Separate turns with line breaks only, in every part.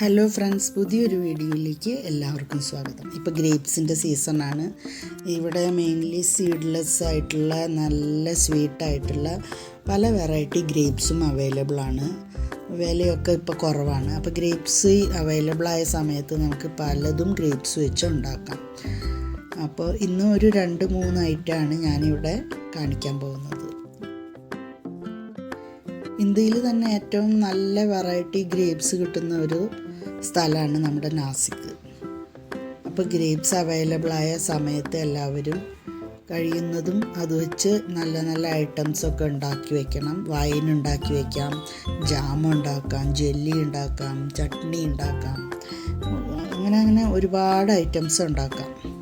Hello friends പുതിയൊരു വീഡിയോയിലേക്ക് എല്ലാവർക്കും സ്വാഗതം. ഇപ്പോൾ ഗ്രേപ്സിന്റെ സീസണാണ് ഇവിടെ മെയിൻലി സീഡ്ലെസ് ആയിട്ടുള്ള നല്ല സ്വീറ്റ് ആയിട്ടുള്ള പല വെറൈറ്റി ഗ്രേപ്സും അവൈലബിൾ ആണ്. വിലയൊക്കെ ഇപ്പോൾ കുറവാണ്. അപ്പോൾ ഗ്രേപ്സ് അവൈലബിൾ ആയ സമയത്ത് നമുക്ക് പലതും ഗ്രേപ്സ് വെച്ച് ഉണ്ടാക്കാം. അപ്പോൾ ഇന്ന് ഒരു രണ്ട് മൂന്ന് ഐറ്റമാണ് ഞാനിവിടെ കാണിക്കാൻ പോകുന്നത്. ഇന്ത്യയിൽ തന്നെ ഏറ്റവും നല്ല വെറൈറ്റി ഗ്രേപ്സ് കിട്ടുന്ന ഒരു സ്ഥലമാണ് നമ്മുടെ നാസിക്. അപ്പോൾ ഗ്രേപ്സ് അവൈലബിൾ ആയ സമയത്ത് എല്ലാവരും കഴിയുന്നതും അത് വെച്ച് നല്ല നല്ല ഐറ്റംസൊക്കെ ഉണ്ടാക്കി വെക്കണം. വൈൻ ഉണ്ടാക്കി വെക്കാം ജാം ഉണ്ടാക്കാം ജെല്ലി ഉണ്ടാക്കാം ചട്നി ഉണ്ടാക്കാം. അങ്ങനെ അങ്ങനെ ഒരുപാട് ഐറ്റംസ് ഉണ്ടാക്കാം.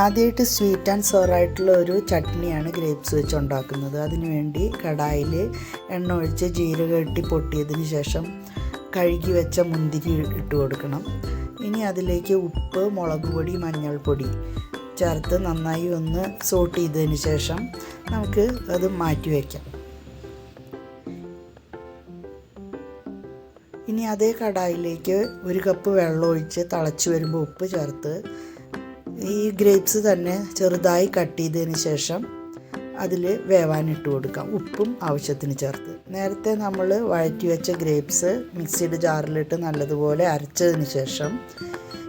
ആദ്യമായിട്ട് സ്വീറ്റ് ആൻഡ് സോറായിട്ടുള്ള ഒരു ചട്നിയാണ് ഗ്രേപ്സ് വെച്ച് ഉണ്ടാക്കുന്നത് അതിനുവേണ്ടി കടായിൽ എണ്ണ ഒഴിച്ച് ജീരകം ഇട്ടി പൊട്ടിയതിന് ശേഷം കഴുകി വെച്ച മുന്തിരി ഇട്ട് കൊടുക്കണം. ഇനി അതിലേക്ക് ഉപ്പ് മുളക് പൊടി മഞ്ഞൾപ്പൊടി ചേർത്ത് നന്നായി ഒന്ന് സോട്ട് ചെയ്തതിന് ശേഷം നമുക്ക് അത് മാറ്റി വയ്ക്കാം ഇനി അതേ കടായിലേക്ക് ഒരു കപ്പ് വെള്ളം ഒഴിച്ച് തിളച്ച് വരുമ്പോൾ ഉപ്പ് ചേർത്ത് ഈ ഗ്രേപ്സ് തന്നെ ചെറുതായി കട്ട് ചെയ്തതിന് ശേഷം അതിൽ വേവാനിട്ട് കൊടുക്കാം. ഉപ്പും ആവശ്യത്തിന് ചേർത്ത്. നേരത്തെ നമ്മൾ വഴറ്റി വെച്ച ഗ്രേപ്സ് മിക്സിയുടെ ജാറിലിട്ട് നല്ലതുപോലെ അരച്ചതിന് ശേഷം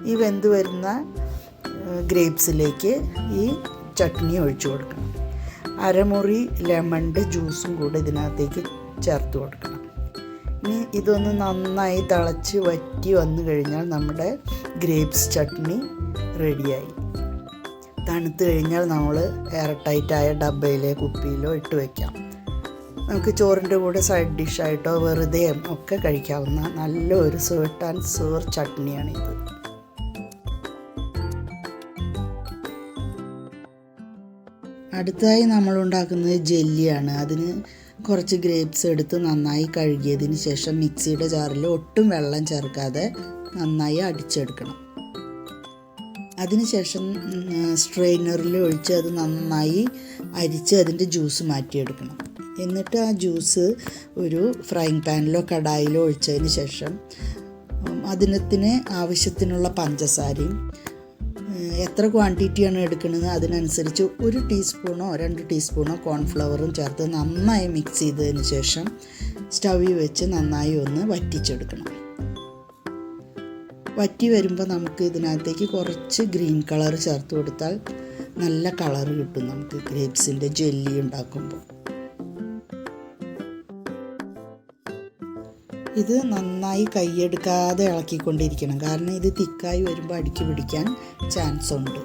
ഈ വെന്ത് വരുന്ന ഗ്രേപ്സിലേക്ക് ഈ ചട്നി ഒഴിച്ചു കൊടുക്കണം. അരമുറി ലെമണിന്റെ ജ്യൂസും കൂടെ ഇതിനകത്തേക്ക് ചേർത്ത് കൊടുക്കണം. ഇതൊന്ന് നന്നായി തിളച്ച് വറ്റി വന്നു കഴിഞ്ഞാൽ നമ്മുടെ ഗ്രേപ്സ് ചട്നി റെഡിയായി. തണുത്ത് കഴിഞ്ഞാൽ നമ്മൾ എയർ ടൈറ്റായ ഡബയിലോ കുപ്പിയിലോ ഇട്ട് വയ്ക്കാം നമുക്ക് ചോറിന്റെ കൂടെ സൈഡ് ഡിഷായിട്ടോ വെറുതെ ഒക്കെ കഴിക്കാവുന്ന നല്ലൊരു സ്വീറ്റ് ആൻഡ് സുവർ ചട്നിയാണ് ഇത്. അടുത്തതായി നമ്മൾ ഉണ്ടാക്കുന്നത് ജെല്ലിയാണ്. അതിന് കുറച്ച് ഗ്രേപ്സ് എടുത്ത് നന്നായി കഴുകിയതിന് ശേഷം മിക്സിയുടെ ജാറിൽ ഒട്ടും വെള്ളം ചേർക്കാതെ നന്നായി അടിച്ചെടുക്കണം. അതിനുശേഷം സ്ട്രെയിനറിൽ ഒഴിച്ച് അത് നന്നായി അരിച്ച് അതിന്റെ ജ്യൂസ് മാറ്റിയെടുക്കണം. എന്നിട്ട് ആ ജ്യൂസ് ഒരു ഫ്രൈങ് പാനിലോ കടായിലോ ഒഴിച്ചതിന് ശേഷം അതിനത്തിന് ആവശ്യത്തിനുള്ള പഞ്ചസാരയും എത്ര ക്വാണ്ടിറ്റിയാണ് എടുക്കുന്നത് അതിനനുസരിച്ച് ഒരു ടീസ്പൂണോ രണ്ട് ടീസ്പൂണോ കോൺഫ്ലവറും ചേർത്ത് നന്നായി മിക്സ് ചെയ്തതിന് ശേഷം സ്റ്റവിൽ വെച്ച് നന്നായി ഒന്ന് വറ്റിച്ചെടുക്കണം. വറ്റി വരുമ്പോൾ നമുക്ക് ഇതിനകത്തേക്ക് കുറച്ച് ഗ്രീൻ കളർ ചേർത്ത് കൊടുത്താൽ നല്ല കളർ കിട്ടും നമുക്ക് ഗ്രേപ്സിന്റെ ജെല്ലി ഉണ്ടാക്കുമ്പോൾ. ഇത് നന്നായി കൈയെടുക്കാതെ ഇളക്കിക്കൊണ്ടിരിക്കണം. കാരണം ഇത് തിക്കായി വരുമ്പോൾ അടിക്ക് പിടിക്കാൻ ചാൻസ് ഉണ്ട്.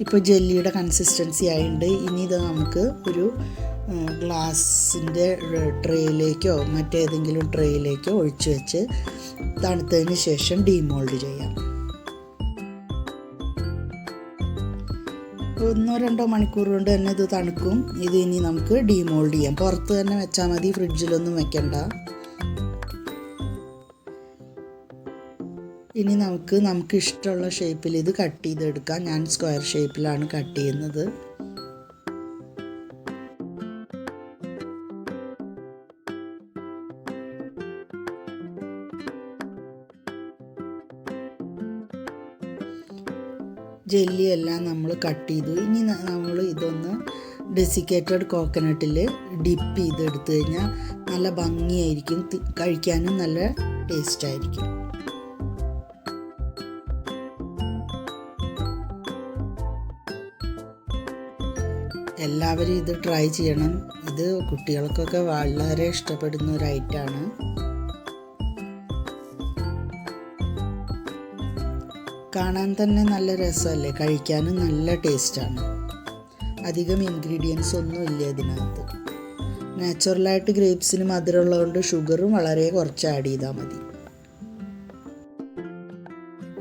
ഇപ്പോൾ ജെല്ലിയുടെ കൺസിസ്റ്റൻസി ആയിട്ടുണ്ട് ഇനി ഇത് നമുക്ക് ഒരു ഗ്ലാസിന്റെ ട്രേയിലേക്കോ മറ്റേതെങ്കിലും ട്രേയിലേക്കോ ഒഴിച്ചു വെച്ച് തണുത്തതിന് ശേഷം ഡീമോൾഡ് ചെയ്യാം. ഒന്നോ രണ്ടോ മണിക്കൂർ കൊണ്ട് തന്നെ ഇത് തണുക്കും. ഇത് ഇനി നമുക്ക് ഡീമോൾഡ് ചെയ്യാം. പുറത്ത് തന്നെ വെച്ചാൽ മതി ഫ്രിഡ്ജിലൊന്നും വെക്കണ്ട. ഇനി നമുക്ക് നമുക്ക് ഇഷ്ടമുള്ള ഷേപ്പിൽ ഇത് കട്ട് ചെയ്തെടുക്കാം. ഞാൻ സ്ക്വയർ ഷേപ്പിലാണ് കട്ട് ചെയ്യുന്നത്. ജെല്ലി എല്ലാം നമ്മൾ കട്ട് ചെയ്തു. ഇനി നമ്മൾ ഇതൊന്ന് ഡെസിക്കേറ്റഡ് കോക്കനട്ടിൽ ഡിപ്പ് ചെയ്ത് ചെയ്തെടുത്തു കഴിഞ്ഞാൽ നല്ല ഭംഗിയായിരിക്കും. കഴിക്കാനും നല്ല ടേസ്റ്റ് ആയിരിക്കും എല്ലാവരും ഇത് ട്രൈ ചെയ്യണം. ഇത് കുട്ടികൾക്കൊക്കെ വളരെ ഇഷ്ടപ്പെടുന്ന ഒരു ഐറ്റമാണ്. കാണാൻ തന്നെ നല്ല രസമല്ലേ? കഴിക്കാനും നല്ല ടേസ്റ്റാണ് അധികം ഇൻഗ്രീഡിയൻസ് ഒന്നും ഇല്ല ഇതിനകത്ത്. നാച്ചുറലായിട്ട് ഗ്രേപ്സിന് മധുരമുള്ളതുകൊണ്ട് ഷുഗറും വളരെ കുറച്ച് ആഡ് ചെയ്താൽ മതി.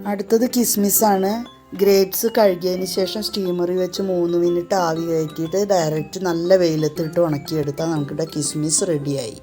അടുത്തത് കിസ്മിസാണ് ഗ്രേപ്സ് കഴുകിയതിന് ശേഷം സ്റ്റീമറിൽ വെച്ച് മൂന്ന് മിനിറ്റ് ആവി കയറ്റിയിട്ട് ഡയറക്റ്റ് നല്ല വെയിലത്തിട്ട് ഉണക്കിയെടുത്താൽ നമുക്കിവിടെ കിസ്മിസ് റെഡിയായി